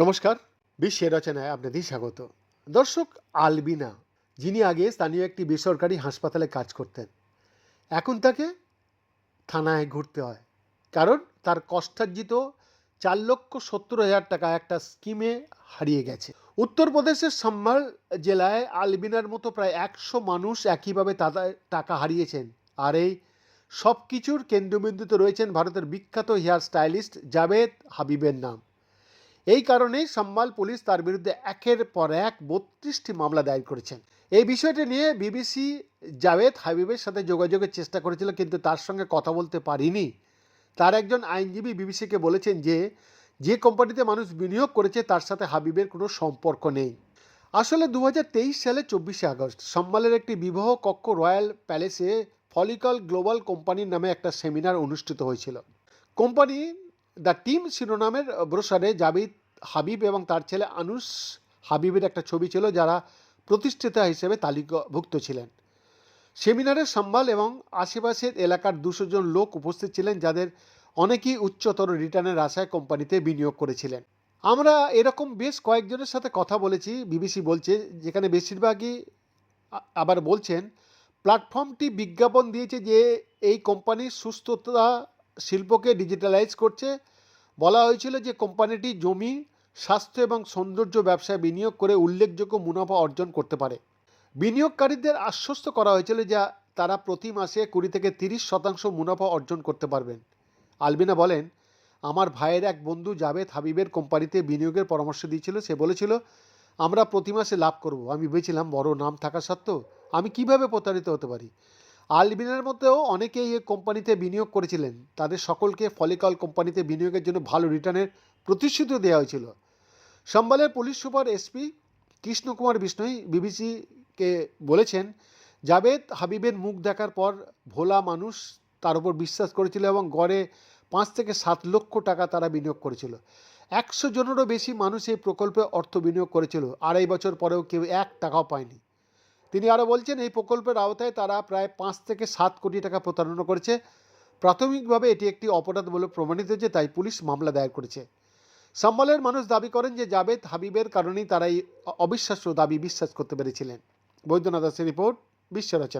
নমস্কার বিশ্বের রচনায় আপনাদের স্বাগত। দর্শক আলবিনা, যিনি আগে স্থানীয় একটি বেসরকারি হাসপাতালে কাজ করতেন, এখন তাকে থানায় ঘুরতে হয়। কারণ তার কষ্টার্জিত চার লক্ষ সত্তর হাজার টাকা একটা স্কিমে হারিয়ে গেছে। উত্তরপ্রদেশের সম্ভাল জেলায় আলবিনার মতো প্রায় একশো মানুষ একইভাবে তাদের টাকা হারিয়েছেন। আর এই সব কিছুর কেন্দ্রবিন্দুতে রয়েছেন ভারতের বিখ্যাত হেয়ার স্টাইলিস্ট জাভেদ হাবিবের নাম। এই কারণেই সম্মাল পুলিশ তার বিরুদ্ধে একের পর এক বত্রিশটি মামলা দায়ের করেছেন। এই বিষয়টি নিয়ে বিবিসি জাভেদ হাবিবের সাথে যোগাযোগের চেষ্টা করেছিল, কিন্তু তার সঙ্গে কথা বলতে পারিনি। তার একজন আইনজীবী বিবিসিকে বলেছেন যে যে কোম্পানিতে মানুষ বিনিয়োগ করেছে, তার সাথে হাবিবের কোনো সম্পর্ক নেই। আসলে দু হাজার তেইশ সালে চব্বিশে আগস্ট সম্মালের একটি বিবাহ কক্ষ রয়্যাল প্যালেসে ফলিকল গ্লোবাল কোম্পানির নামে একটা সেমিনার অনুষ্ঠিত হয়েছিল। কোম্পানি দ্য টিম শিরোনামের ব্রোসারে জাবিদ হাবিব এবং তার ছেলে আনুস হাবিবের একটা ছবি ছিল যারা প্রতিষ্ঠিতা হিসেবে তালিকাভুক্ত ছিলেন। সেমিনারে সম্বাল এবং আশেপাশের এলাকার দুশো জন লোক উপস্থিত ছিলেন যাদের অনেকেই উচ্চতর রিটার্নের আশায় কোম্পানিতে বিনিয়োগ করেছিলেন। আমরা এরকম বেশ কয়েকজনের সাথে কথা বলেছি। বিবিসি বলছে, যেখানে বেশিরভাগই আবার বলছেন প্ল্যাটফর্মটি বিজ্ঞাপন দিয়েছে যে এই কোম্পানি সুস্থতা শিল্পকে ডিজিটালাইজ করছে। বলা হয়েছিল যে কোম্পানিটি জমি, স্বাস্থ্য এবং সৌন্দর্য ব্যবসায় বিনিয়োগ করে উল্লেখযোগ্য মুনাফা অর্জন করতে পারে। বিনিয়োগকারীদের আশ্বস্ত করা হয়েছিল যা তারা প্রতি মাসে কুড়ি থেকে তিরিশ শতাংশ মুনাফা অর্জন করতে পারবেন। আলবিনা বলেন, আমার ভাইয়ের এক বন্ধু জাভেদ হাবিবের কোম্পানিতে বিনিয়োগের পরামর্শ দিয়েছিল। সে বলেছিল আমরা প্রতি মাসে লাভ করব। আমি ভেবেছিলাম বড় নাম থাকা সত্ত্বেও আমি কীভাবে প্রতারিত হতে পারি? আলবিনার মধ্যেও অনেকেই এই কোম্পানিতে বিনিয়োগ করেছিলেন। তাদের সকলকে ফলিকল কোম্পানিতে বিনিয়োগের জন্য ভালো রিটার্নের প্রতিশ্রুতি দেওয়া হয়েছিল। সম্বালের police super SP Krishnakumar Bishnoi বিবিসিকে বলেছেন জাভেদ হাবিবের মুখ দেখার পর ভোলা মানুষ তার উপর বিশ্বাস করেছিল এবং গড়ে পাঁচ থেকে সাত লক্ষ টাকা তারা বিনিয়োগ করেছিল। একশো জনেরও বেশি মানুষ এই প্রকল্পে অর্থ বিনিয়োগ করেছিল। আড়াই বছর পরেও কেউ এক টাকাও পায়নি। তিনি আরও বলছেন, এই প্রকল্পের আওতায় তারা প্রায় পাঁচ থেকে সাত কোটি টাকা প্রতারণা করেছে। প্রাথমিকভাবে এটি একটি অপরাধ বলে প্রমাণিত হয়েছে, তাই পুলিশ মামলা দায়ের করেছে। সম্বলের মানুষ দাবি করেন যে জাভেদ হাবিবের কারণেই তারা এই অবিশ্বাস্য দাবি বিশ্বাস করতে পেরেছিলেন। বৈদ্যনাথ দাসের রিপোর্ট, বিশ্ব রচনা।